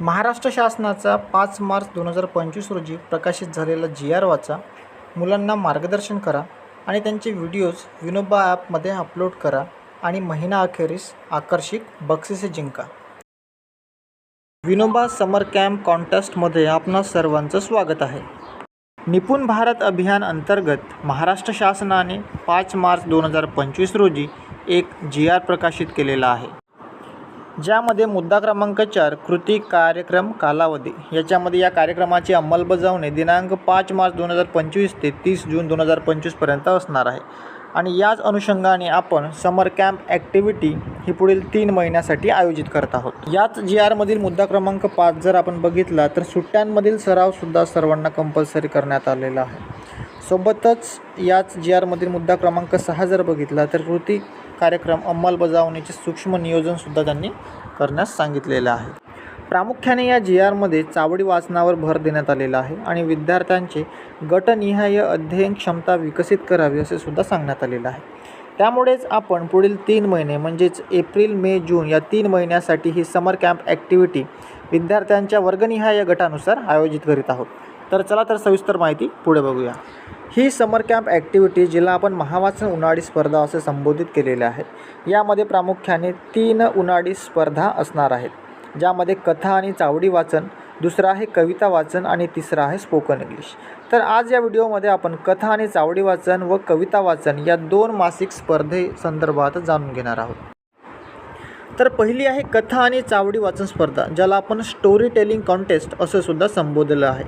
महाराष्ट्र शासनाचा पाच मार्च दोन हजार पंचवीस रोजी प्रकाशित झालेला जी आर वाचा मुलांना मार्गदर्शन करा आणि त्यांचे व्हिडिओज विनोबा ॲपमध्ये अपलोड करा आणि महिना अखेरीस आकर्षक बक्षिसे जिंका. विनोबा समर कॅम्प कॉन्टेस्टमध्ये आपणा सर्वांचं स्वागत आहे. निपुण भारत अभियान अंतर्गत महाराष्ट्र शासनाने पाच मार्च दोन हजार पंचवीस रोजी एक जी आर प्रकाशित केलेला आहे. ज्यामध्ये मुद्दा क्रमांक चार कृती कार्यक्रम कालावधी. याच्यामध्ये या कार्यक्रमाची अंमलबजावणी दिनांक पाच मार्च दोन हजार पंचवीस ते तीस जून दोन हजार पंचवीसपर्यंत असणार आहे. आणि याच अनुषंगाने आपण समर कॅम्प ॲक्टिव्हिटी ही पुढील तीन महिन्यासाठी आयोजित करत आहोत. याच जी आरमधील मुद्दा क्रमांक पाच जर आपण बघितला तर सुट्ट्यांमधील सरावसुद्धा सर्वांना कंपल्सरी करण्यात आलेला आहे. सोबतच याच जी आरमधील मुद्दा क्रमांक सहा जर बघितला तर कृती कार्यक्रम अंमलबजावणीचे सूक्ष्म नियोजनसुद्धा त्यांनी करण्यास सांगितलेलं आहे. प्रामुख्याने या जी आरमध्ये चावडी वाचनावर भर देण्यात आलेला आहे आणि विद्यार्थ्यांचे गटनिहाय अध्ययन क्षमता विकसित करावी असे सुद्धा सांगण्यात आलेलं आहे. त्यामुळेच आपण पुढील तीन महिने म्हणजेच एप्रिल मे जून या तीन महिन्यासाठी ही समर कॅम्प ॲक्टिव्हिटी विद्यार्थ्यांच्या वर्गनिहाय गटानुसार आयोजित करीत आहोत. तर चला तर सविस्तर माहिती पुढे बघूया. ही समर कॅम्प ॲक्टिव्हिटी जिला आपण महावाचन उन्हाळी स्पर्धा असे संबोधित केलेले आहे यामध्ये प्रामुख्याने तीन उन्हाळी स्पर्धा असणार आहेत ज्यामध्ये कथा आणि चावडी वाचन दुसरं आहे कविता वाचन आणि तिसरं आहे स्पोकन इंग्लिश तर आज या व्हिडिओमध्ये आपण कथा आणि चावडी वाचन व कविता वाचन या दोन मासिक स्पर्धे संदर्भात जाणून घेणार आहोत. तर पहिली आहे कथा आणि चावडी वाचन स्पर्धा ज्याला आपण स्टोरी टेलिंग कॉन्टेस्ट असं सुद्धा संबोधलं आहे.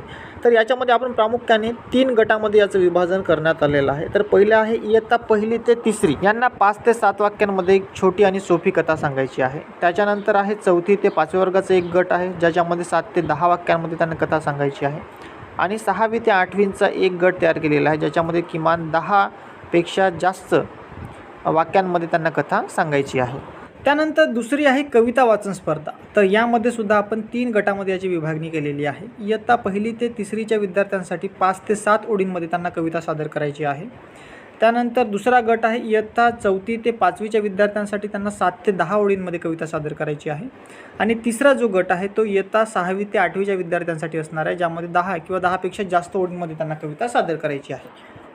तर याच्यामध्ये आपण प्रामुख्याने तीन गटामध्ये याचं विभाजन करण्यात आलेलं आहे. तर पहिलं आहे इयत्ता पहिली ते तिसरी. यांना पाच ते सात वाक्यांमध्ये एक छोटी आणि सोपी कथा सांगायची आहे. त्याच्यानंतर आहे चौथी ते पाचव्या वर्गाचा एक गट आहे ज्याच्यामध्ये सात ते दहा वाक्यांमध्ये त्यांना कथा सांगायची आहे. आणि सहावी ते आठवींचा एक गट तयार केलेला आहे ज्याच्यामध्ये किमान दहापेक्षा जास्त वाक्यांमध्ये त्यांना कथा सांगायची आहे. त्यानंतर दुसरी आहे कविता वाचन स्पर्धा. तर यामध्ये सुद्धा आपण तीन गटामध्ये याची विभागणी केलेली आहे. इयत्ता पहिली ते तिसरीच्या विद्यार्थ्यांसाठी पाच ते सात ओळींमध्ये त्यांना कविता सादर करायची आहे. त्यानंतर दुसरा गट आहे इयत्ता चौथी ते पाचवीच्या विद्यार्थ्यांसाठी त्यांना सात ते दहा ओळींमध्ये कविता सादर करायची आहे. आणि तिसरा जो गट आहे तो इयत्ता सहावी ते आठवीच्या विद्यार्थ्यांसाठी असणार आहे ज्यामध्ये दहा किंवा दहापेक्षा जास्त ओळींमध्ये त्यांना कविता सादर करायची आहे.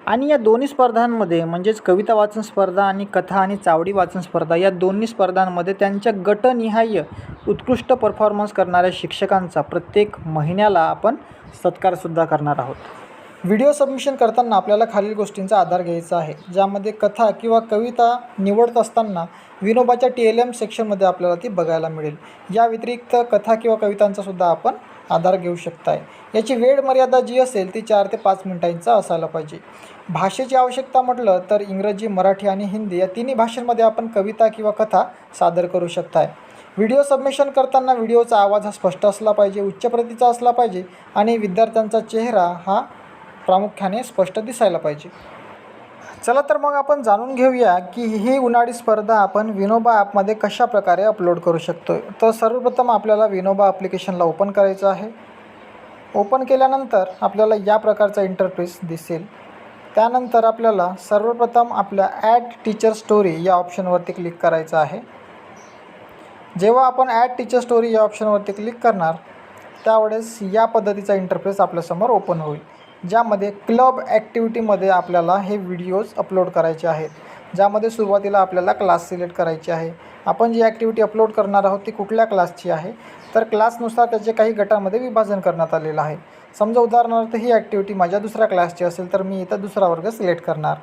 आणि या दोन्ही स्पर्धांमध्ये म्हणजेच कविता वाचन स्पर्धा आणि कथा आणि चावडी वाचन स्पर्धा या दोन्ही स्पर्धांमध्ये त्यांच्या गटनिहाय उत्कृष्ट परफॉर्मन्स करणाऱ्या शिक्षकांचा प्रत्येक महिन्याला आपण सत्कारसुद्धा करणार आहोत. व्हिडिओ सबमिशन करताना आपल्याला खालील गोष्टींचा आधार घ्यायचा आहे ज्यामध्ये कथा किंवा कविता निवडत असताना विनोबाच्या टी एल एम सेक्शनमध्ये आपल्याला ती बघायला मिळेल. या व्यतिरिक्त कथा किंवा कवितांचा सुद्धा आपण आधार घेऊ शकताय. याची वेळ मर्यादा जी असेल ती चार ते पाच मिनिटांचा असायला पाहिजे. भाषेची आवश्यकता म्हटलं तर इंग्रजी मराठी आणि हिंदी या तिन्ही भाषांमध्ये आपण कविता किंवा कथा सादर करू शकताय. व्हिडिओ सबमिशन करताना व्हिडिओचा आवाज हा स्पष्ट असला पाहिजे उच्च प्रतीचा असला पाहिजे आणि विद्यार्थ्यांचा चेहरा हा प्रामुख्याने स्पष्ट दिसायला पाहिजे. चला तर मग आपण जाणून घेऊया की ही उन्हाळी स्पर्धा आपण विनोबा ॲपमध्ये कशा प्रकारे अपलोड करू शकतो तर सर्वप्रथम आपल्याला विनोबा ॲप्लिकेशनला ओपन करायचं आहे. ओपन केल्यानंतर आपल्याला या प्रकारचा इंटरफेस दिसेल. त्यानंतर आपल्याला सर्वप्रथम आपल्या ॲड टीचर स्टोरी या ऑप्शनवरती क्लिक करायचं आहे. जेव्हा आपण ॲड टीचर स्टोरी या ऑप्शनवरती क्लिक करणार त्यावेळेस या पद्धतीचा इंटरफेस आपल्यासमोर ओपन होईल. ज्यामध्ये क्लब ॲक्टिव्हिटीमध्ये आपल्याला हे व्हिडिओज अपलोड करायचे आहेत. ज्यामध्ये सुरुवातीला आपल्याला क्लास सिलेक्ट करायची आहे. आपण जी ॲक्टिव्हिटी अपलोड करणार आहोत ती कुठल्या क्लासची आहे? तर क्लासनुसार त्याचे काही गटामध्ये विभाजन करण्यात आलेलं आहे. समजा उदाहरणार्थ ही ॲक्टिव्हिटी माझ्या दुसऱ्या क्लासची असेल तर मी इथं दुसरा वर्ग सिलेक्ट करणार.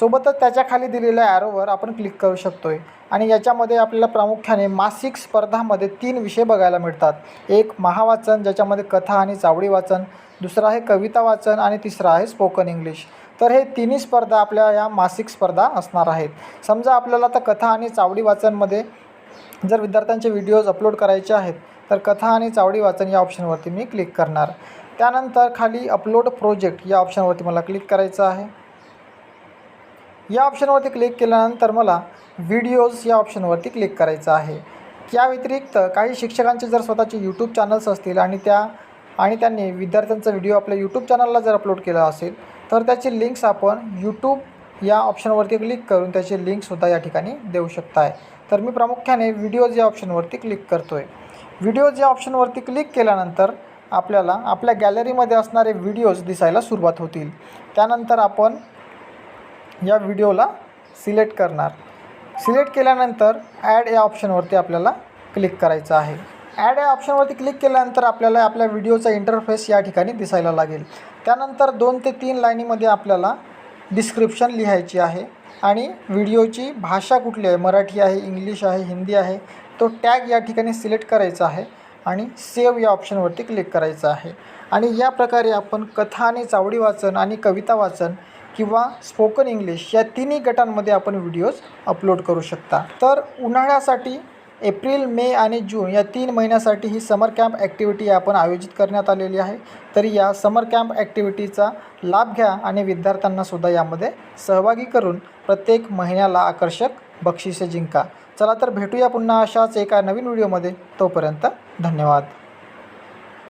सोबतच त्याच्याखाली दिलेल्या ॲरोवर आपण क्लिक करू शकतो आहे आणि याच्यामध्ये आपल्याला प्रामुख्याने मासिक स्पर्धामध्ये तीन विषय बघायला मिळतात. एक महावाचन ज्याच्यामध्ये कथा आणि चावडी वाचन दुसरा आहे कविता वाचन आणि तिसरा आहे स्पोकन इंग्लिश तर हे तिन्ही स्पर्धा आपल्या या मासिक स्पर्धा असणार आहेत. समजा आपल्याला आता कथा आणि चावडी वाचनमध्ये जर विद्यार्थ्यांचे व्हिडिओज अपलोड करायचे आहेत तर कथा आणि चावडी वाचन या ऑप्शनवरती मी क्लिक करणार. त्यानंतर खाली अपलोड प्रोजेक्ट या ऑप्शनवरती मला क्लिक करायचं आहे. या ऑप्शनवरती क्लिक केल्यानंतर मला व्हिडिओज या ऑप्शनवरती क्लिक करायचं आहे. या व्यतिरिक्त काही शिक्षकांचे जर स्वतःचे यूट्यूब चॅनल्स असतील आणि त्या आणि त्यांनी विद्यार्थ्यांचा व्हिडिओ आपल्या यूट्यूब चॅनलला जर अपलोड केला असेल तर त्याची लिंक्स आपण यूट्यूब या ऑप्शनवरती क्लिक करून त्याची लिंकसुद्धा या ठिकाणी देऊ शकताय. तर मी प्रामुख्याने व्हिडिओज या ऑप्शनवरती क्लिक करतो आहे व्हिडिओज या ऑप्शनवरती क्लिक केल्यानंतर आपल्याला आपल्या गॅलरीमध्ये असणारे व्हिडिओज दिसायला सुरुवात होतील. त्यानंतर आपण या व्हिडिओला सिलेक्ट करणार. सिलेक्ट केल्यानंतर ॲड या ऑप्शनवरती आपल्याला क्लिक करायचं आहे. ॲड या ऑप्शनवरती क्लिक केल्यानंतर आपल्याला आपल्या व्हिडिओचा इंटरफेस या ठिकाणी दिसायला लागेल. त्यानंतर दोन ते तीन लाईनीमध्ये आपल्याला डिस्क्रिप्शन लिहायची आहे आणि व्हिडिओची भाषा कुठली आहे? मराठी आहे इंग्लिश आहे हिंदी आहे तो टॅग या ठिकाणी सिलेक्ट करायचा आहे आणि सेव्ह या ऑप्शनवरती क्लिक करायचं आहे. आणि या प्रकारे आपण कथा आणि चावडी वाचन आणि कविता वाचन किंवा स्पोकन इंग्लिश या तिन्ही गटांमध्ये आपण व्हिडिओज अपलोड करू शकता. तर उन्हाळ्यासाठी एप्रिल मे आणि जून या तीन महिन्यासाठी ही समर कॅम्प ॲक्टिव्हिटी आपण आयोजित करण्यात आलेली आहे. तरी या समर कॅम्प ॲक्टिव्हिटीचा लाभ घ्या आणि विद्यार्थ्यांनासुद्धा यामध्ये सहभागी करून प्रत्येक महिन्याला आकर्षक बक्षिसे जिंका. चला तर भेटूया पुन्हा अशाच एका नवीन व्हिडिओमध्ये. तोपर्यंत धन्यवाद.